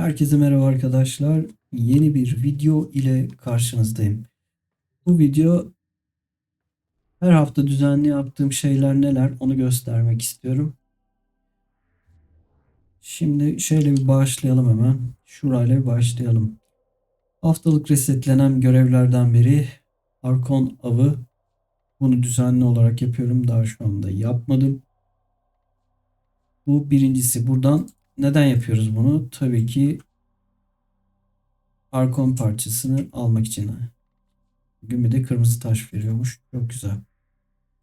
Herkese merhaba arkadaşlar. Yeni bir video ile karşınızdayım. Bu video her hafta düzenli yaptığım şeyler neler onu göstermek istiyorum. Şimdi şöyle bir başlayalım hemen. Şurayla bir başlayalım. Haftalık resetlenen görevlerden biri Arkon avı. Bunu düzenli olarak yapıyorum. Daha şu anda yapmadım. Bu birincisi. Buradan neden yapıyoruz bunu? Tabii ki Arkon parçasını almak için. Bugün bir de kırmızı taş veriyormuş. Çok güzel.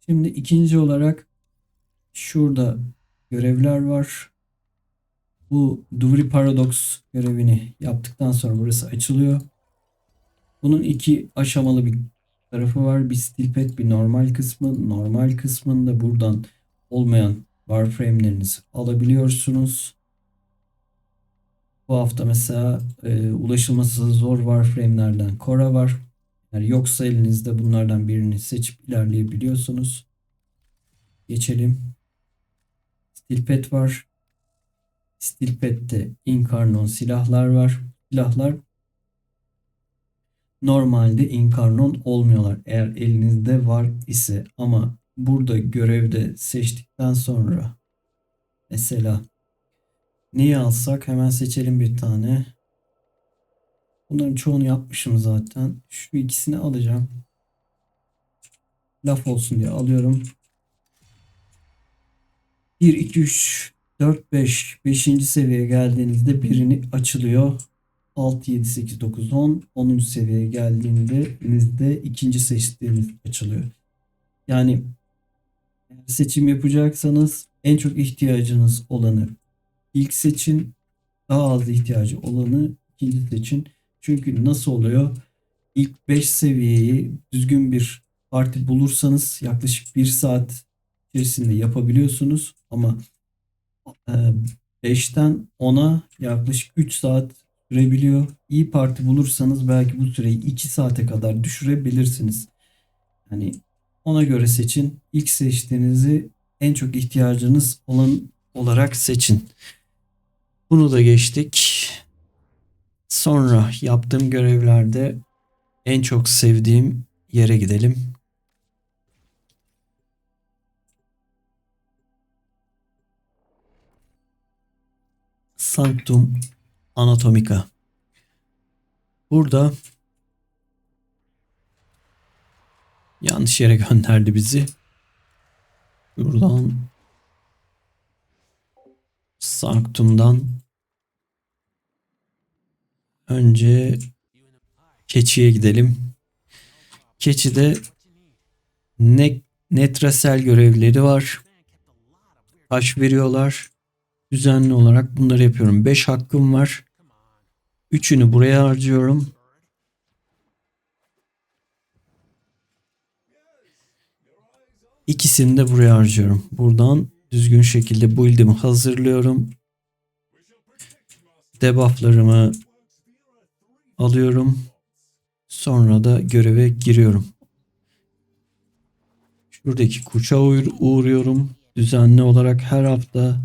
Şimdi ikinci olarak şurada görevler var. Bu Duvri Paradox görevini yaptıktan sonra burası açılıyor. Bunun iki aşamalı bir tarafı var. Bir stilpet bir normal kısmı. Normal kısmında buradan olmayan warframe'lerinizi alabiliyorsunuz. Bu hafta mesela e, ulaşılması zor warframe'lerden Kora var. Yani yoksa elinizde bunlardan birini seçip ilerleyebiliyorsunuz. Geçelim. Stilpet var. Stilpet'te inkarnon silahlar var. Silahlar normalde inkarnon olmuyorlar eğer elinizde var ise ama burada görevde seçtikten sonra mesela neyi alsak hemen seçelim bir tane. Bunların çoğunu yapmışım zaten. Şu ikisini alacağım. Laf olsun diye alıyorum. 1, 2, 3, 4, 5. 5. seviyeye geldiğinizde birini açılıyor. 6, 7, 8, 9, 10. 10. seviyeye geldiğinizde ikinci seçtiğiniz açılıyor. Yani seçim yapacaksanız en çok ihtiyacınız olanı ilk seçin. Daha az ihtiyacı olanı ikinci seçin. Çünkü nasıl oluyor? İlk 5 seviyeyi düzgün bir parti bulursanız yaklaşık 1 saat içerisinde yapabiliyorsunuz. Ama 5'ten 10'a yaklaşık 3 saat sürebiliyor. İyi parti bulursanız belki bu süreyi 2 saate kadar düşürebilirsiniz. Yani ona göre seçin. İlk seçtiğinizi en çok ihtiyacınız olan olarak seçin. Bunu da geçtik. Sonra yaptığım görevlerde en çok sevdiğim yere gidelim. Sanctum Anatomica. Burada yanlış yere gönderdi bizi. Buradan Sanctum'dan önce keçiye gidelim. Keçide ne netrasel görevleri var. Taş veriyorlar. Düzenli olarak bunları yapıyorum. 5 hakkım var. Üçünü buraya harcıyorum. İkisini de buraya harcıyorum. Buradan düzgün şekilde build'imi hazırlıyorum. Debufflarımı alıyorum. Sonra da göreve giriyorum. Şuradaki kuça uğruyorum. Düzenli olarak her hafta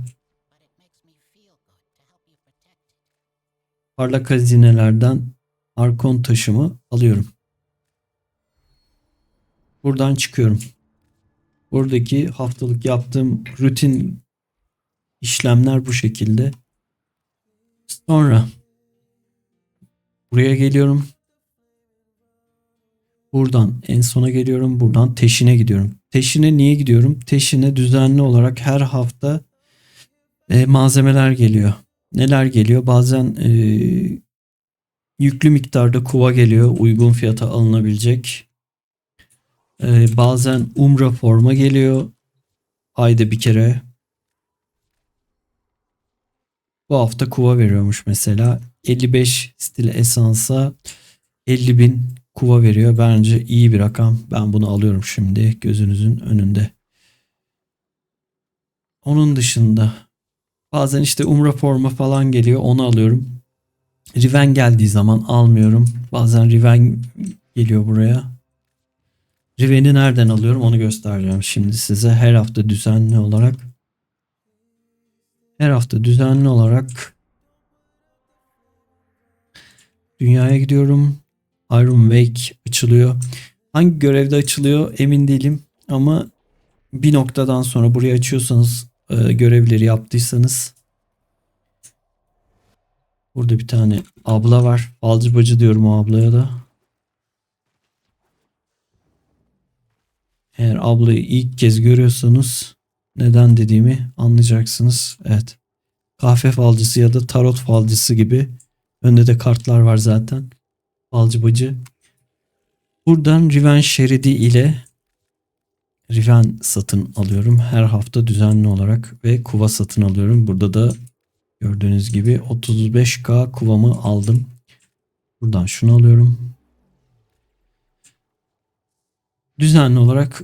parlak hazinelerden arkon taşımı alıyorum. Buradan çıkıyorum. Buradaki haftalık yaptığım rutin işlemler bu şekilde. Sonra buraya geliyorum. Buradan en sona geliyorum. Buradan Teşin'e gidiyorum. Teşin'e niye gidiyorum? Teşin'e düzenli olarak her hafta e, malzemeler geliyor. Neler geliyor? Bazen e, yüklü miktarda kuva geliyor. Uygun fiyata alınabilecek. E, bazen umra forma geliyor. Ayda bir kere. Bu hafta kuva veriyormuş mesela. 55 stil esansa 50 bin kuva veriyor. Bence iyi bir rakam. Ben bunu alıyorum şimdi gözünüzün önünde. Onun dışında bazen işte umra forma falan geliyor onu alıyorum. Riven geldiği zaman almıyorum. Bazen Riven geliyor buraya. Riven'i nereden alıyorum onu göstereceğim şimdi size her hafta düzenli olarak. Her hafta düzenli olarak dünyaya gidiyorum. Iron Wake açılıyor. Hangi görevde açılıyor emin değilim ama bir noktadan sonra burayı açıyorsanız e, görevleri yaptıysanız burada bir tane abla var. Balcı bacı diyorum o ablaya da. Eğer ablayı ilk kez görüyorsanız neden dediğimi anlayacaksınız. Evet. Kahve falcısı ya da tarot falcısı gibi. Önde de kartlar var zaten. Falcı bacı. Buradan Riven şeridi ile Riven satın alıyorum. Her hafta düzenli olarak ve kuva satın alıyorum. Burada da gördüğünüz gibi 35k kuvamı aldım. Buradan şunu alıyorum. Düzenli olarak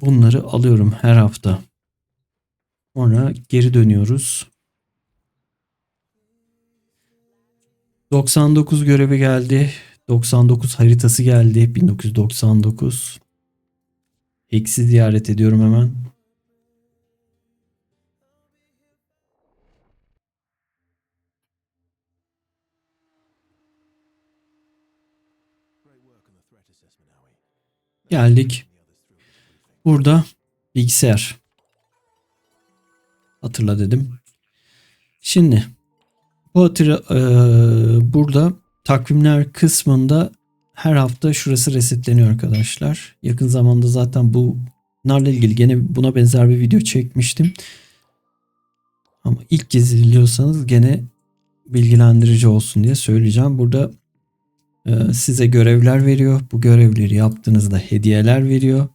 bunları alıyorum her hafta. Sonra geri dönüyoruz. 99 görevi geldi. 99 haritası geldi. 1999. Eksi ziyaret ediyorum hemen. Geldik. Burada bilgisayar. Hatırla dedim. Şimdi bu hatırla, eee, burada takvimler kısmında her hafta şurası resetleniyor arkadaşlar. Yakın zamanda zaten bu bunlarla ilgili gene buna benzer bir video çekmiştim. Ama ilk kez izliyorsanız gene bilgilendirici olsun diye söyleyeceğim. Burada e, size görevler veriyor. Bu görevleri yaptığınızda hediyeler veriyor.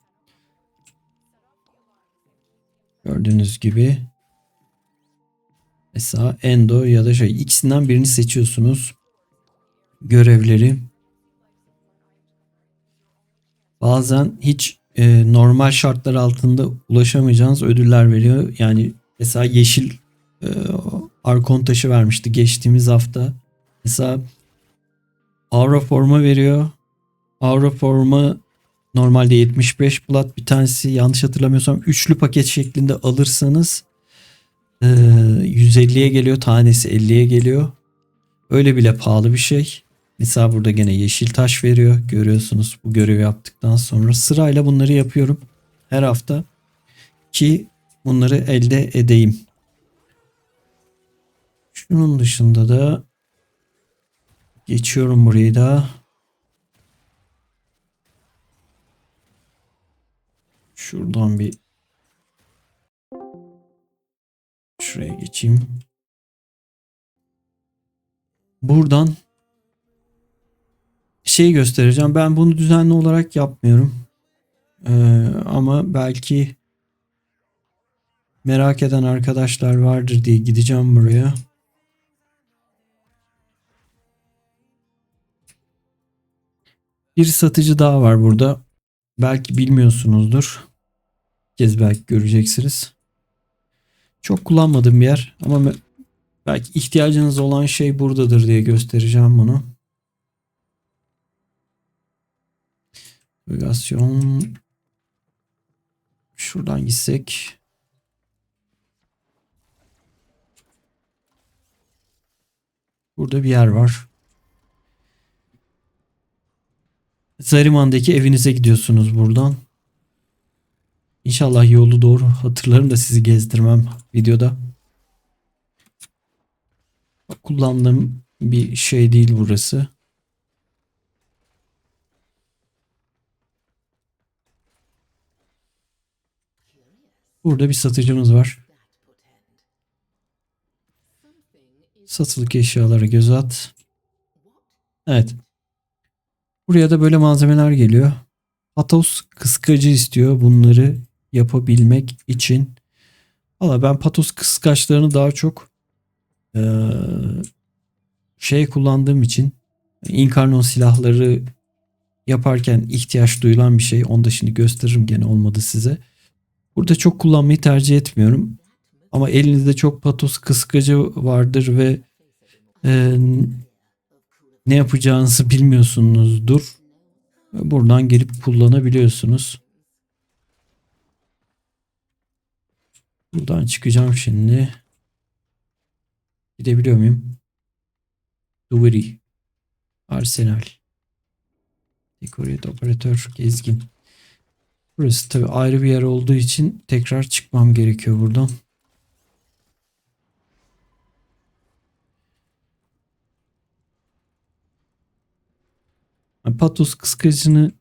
Gördüğünüz gibi mesela Endo ya da şey ikisinden birini seçiyorsunuz. Görevleri bazen hiç e, normal şartlar altında ulaşamayacağınız ödüller veriyor. Yani mesela yeşil e, arkon taşı vermişti geçtiğimiz hafta. Mesela aura forma veriyor. Aura forma normalde 75 plat bir tanesi yanlış hatırlamıyorsam üçlü paket şeklinde alırsanız e, 150'ye geliyor tanesi 50'ye geliyor. Öyle bile pahalı bir şey. Mesela burada gene yeşil taş veriyor. Görüyorsunuz bu görevi yaptıktan sonra sırayla bunları yapıyorum. Her hafta ki bunları elde edeyim. Şunun dışında da geçiyorum burayı da. Şuradan bir şuraya geçeyim. Buradan şey göstereceğim. Ben bunu düzenli olarak yapmıyorum. Ee, ama belki merak eden arkadaşlar vardır diye gideceğim buraya. Bir satıcı daha var burada. Belki bilmiyorsunuzdur. Bir kez belki göreceksiniz. Çok kullanmadığım bir yer ama belki ihtiyacınız olan şey buradadır diye göstereceğim bunu. Navigasyon şuradan gitsek burada bir yer var. Zariman'daki evinize gidiyorsunuz buradan. İnşallah yolu doğru hatırlarım da sizi gezdirmem videoda. Kullandığım bir şey değil burası. Burada bir satıcımız var. Satılık eşyalara göz at. Evet. Buraya da böyle malzemeler geliyor. Patos kıskacı istiyor bunları yapabilmek için. Valla ben patos kıskaçlarını daha çok eee, şey kullandığım için inkarnon silahları yaparken ihtiyaç duyulan bir şey. Onu da şimdi gösteririm gene olmadı size. Burada çok kullanmayı tercih etmiyorum. Ama elinizde çok patos kıskacı vardır ve e, ne yapacağınızı bilmiyorsunuzdur. Buradan gelip kullanabiliyorsunuz. Buradan çıkacağım şimdi. Gidebiliyor muyum? Duveri. Arsenal. Dekoriyet operatör gezgin. Burası tabi ayrı bir yer olduğu için tekrar çıkmam gerekiyor buradan. Ben Patos kıskacını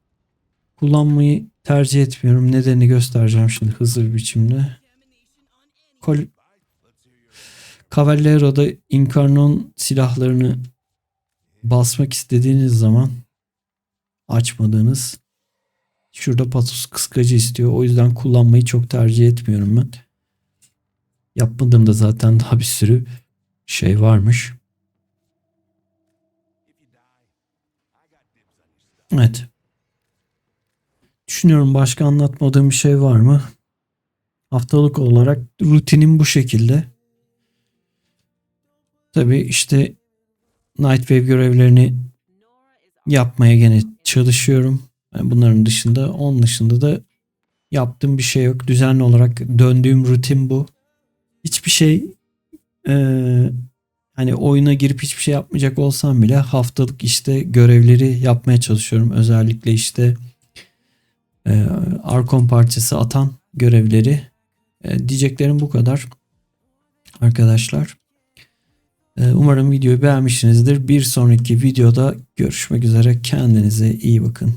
kullanmayı tercih etmiyorum. Nedenini göstereceğim şimdi hızlı bir biçimde. Kol Cavallero'da Incarnon silahlarını basmak istediğiniz zaman açmadığınız şurada patos kıskacı istiyor. O yüzden kullanmayı çok tercih etmiyorum ben. Yapmadığımda zaten daha bir sürü şey varmış. Evet. Düşünüyorum başka anlatmadığım bir şey var mı? Haftalık olarak rutinim bu şekilde. Tabi işte Nightwave görevlerini yapmaya gene çalışıyorum. Yani bunların dışında, onun dışında da yaptığım bir şey yok. Düzenli olarak döndüğüm rutin bu. Hiçbir şey hani oyuna girip hiçbir şey yapmayacak olsam bile haftalık işte görevleri yapmaya çalışıyorum. Özellikle işte eee Arkon parçası atan görevleri. Eee, diyeceklerim bu kadar. Arkadaşlar. Eee, Umarım videoyu beğenmişsinizdir. Bir sonraki videoda görüşmek üzere. Kendinize iyi bakın.